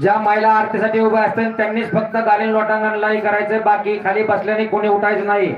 ज्या महिला आरतीसाठी उभ्या असतील त्यांनीच फक्त गालीन लोटांगणलाही करायचं बाकी खाली बसल्याने कोणी उठायचं नाही.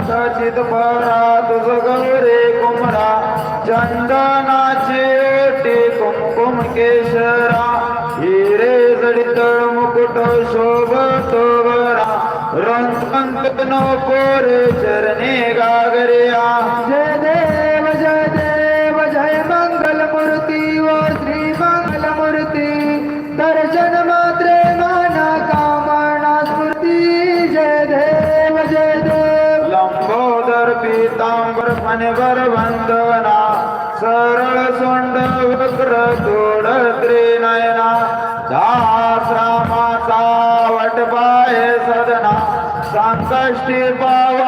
সচিত ভরা দুর্গরে কুমরা চন্দনাচে কুমকুম কেশরা হিরে জড়িত মুকুট শোভত ভরা রঙ্কন্ত নৌকোর চরণে গাগরিয়া জয় দেব জয় দেব জয় মঙ্গল মূর্তি ও শ্রী মঙ্গল মূর্তি দর্শন মা Sashti Bawa.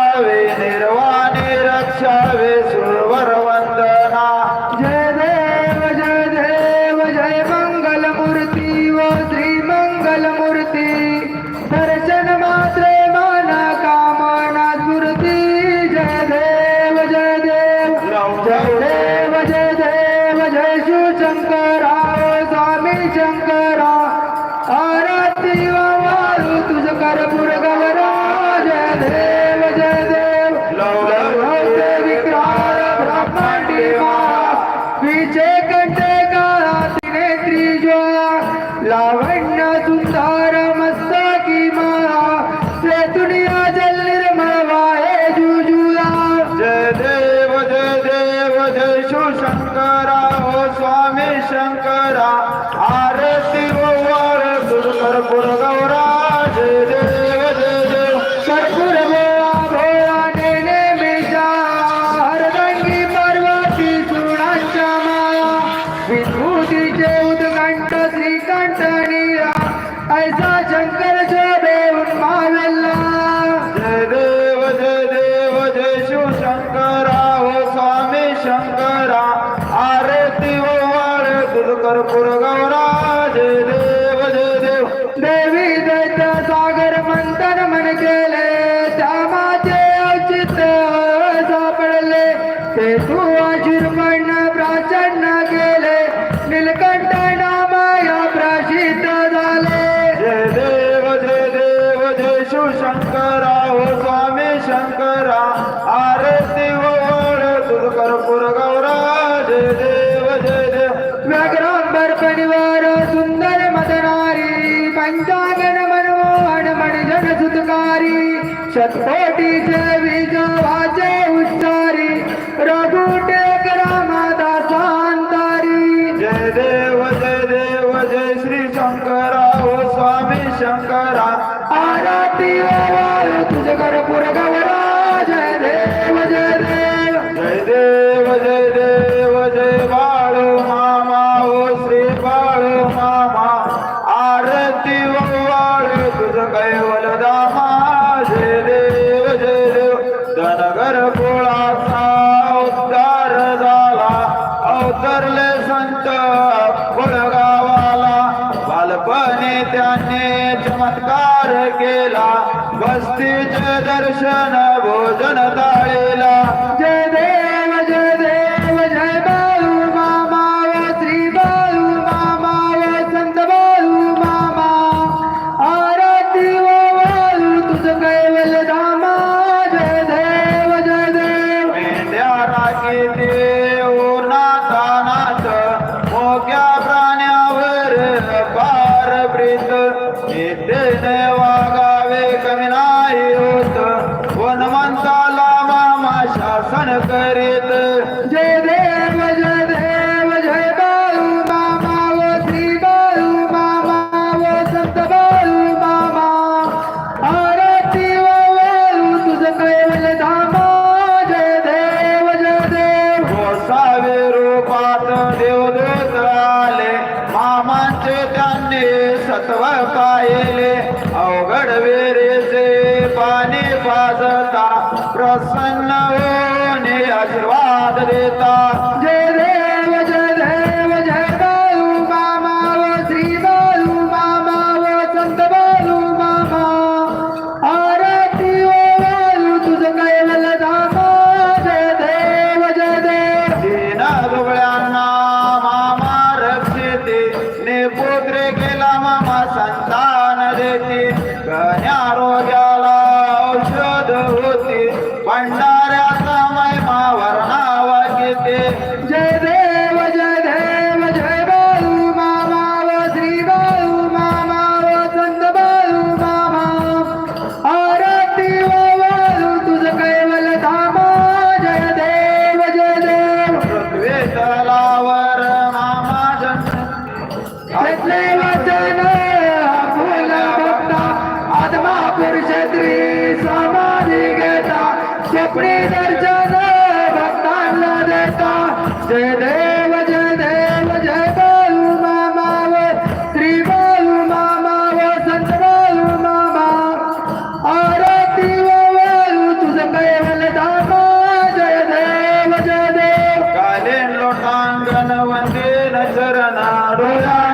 शतकोटि जय विजय नवते नचरना डोळा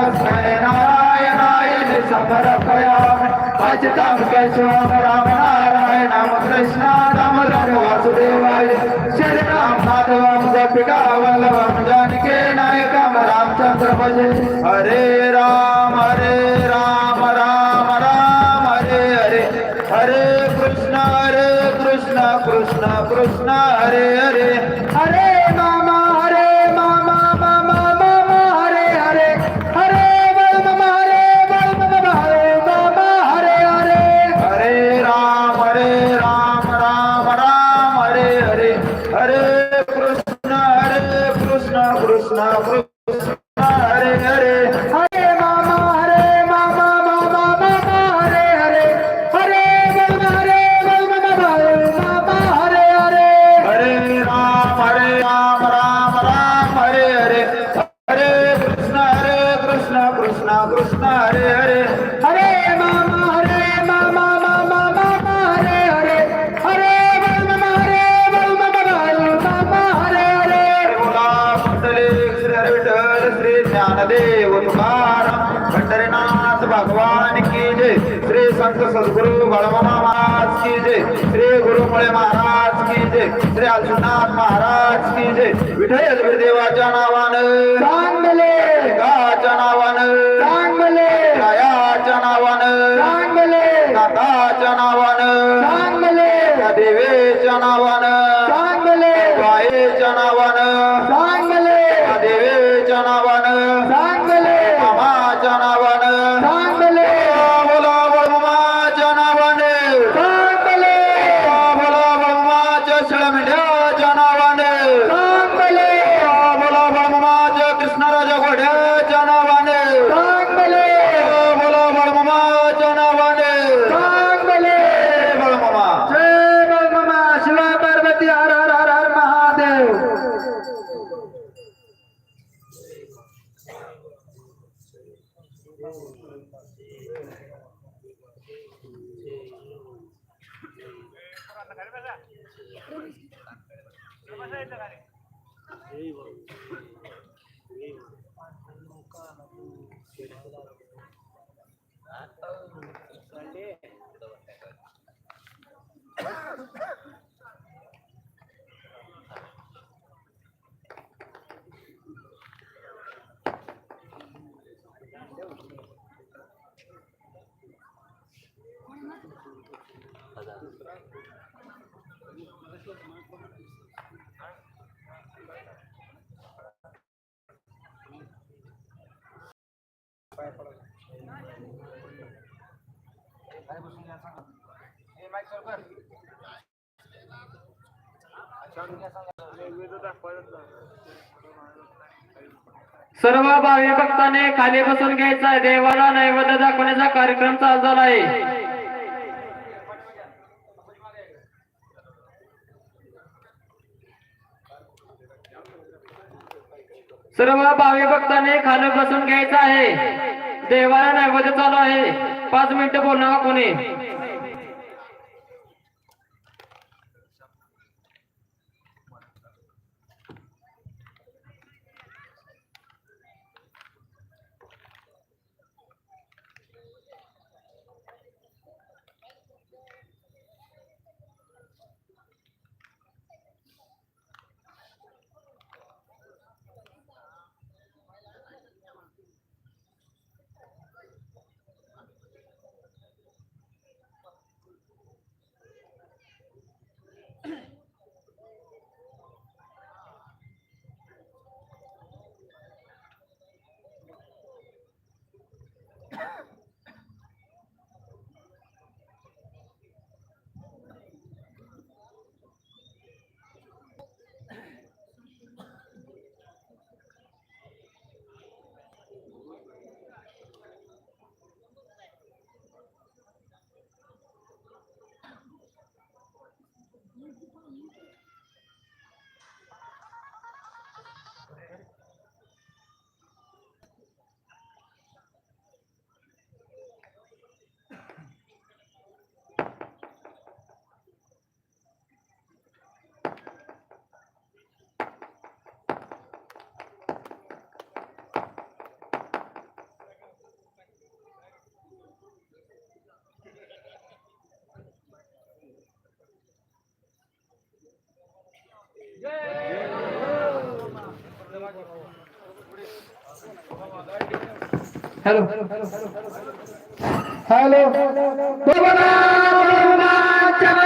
रक्षय नारायणाय निशम्भ रक्षयाम अजितम केशवम राम नारायणम कृष्णादम रघुवासुदेवाय श्रीराम माधवम गोपिका वल्लभम जानके नायकम रामचंद्र भजे हरे राम हरे राम राम राम हरे हरे हरे कृष्ण हरे कृष्ण कृष्ण कृष्ण हरे हरे मुळे महाराज की जय. श्री अर्जुनाथ महाराज की जय. विठ्ठल देवाच्या नावानं. चांगले. गाच्या नावानं. चांगले. रायाच्या नावानं. चांगले. नाथाच्या नावानं. चांगले त्या देवेच्या नावानं चांगले बायेच्या सर्व भावी भक्ताने खाली बसून घ्यायचा देवाला नैवेद्य दाखवण्याचा कार्यक्रम चालू झाला आहे सर्व भावी भक्ताने खाली बसून घ्यायचं आहे. देवाला नैवेद्य चालू आहे. पाच मिनिटं बोलणार कोणी? Hallelujah. Hello hello hello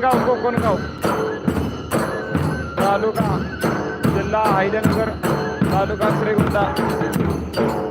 Kokangaon Kokangaon तालुका जिल्हा अहिल्यानगर तालुका श्रीगोंदा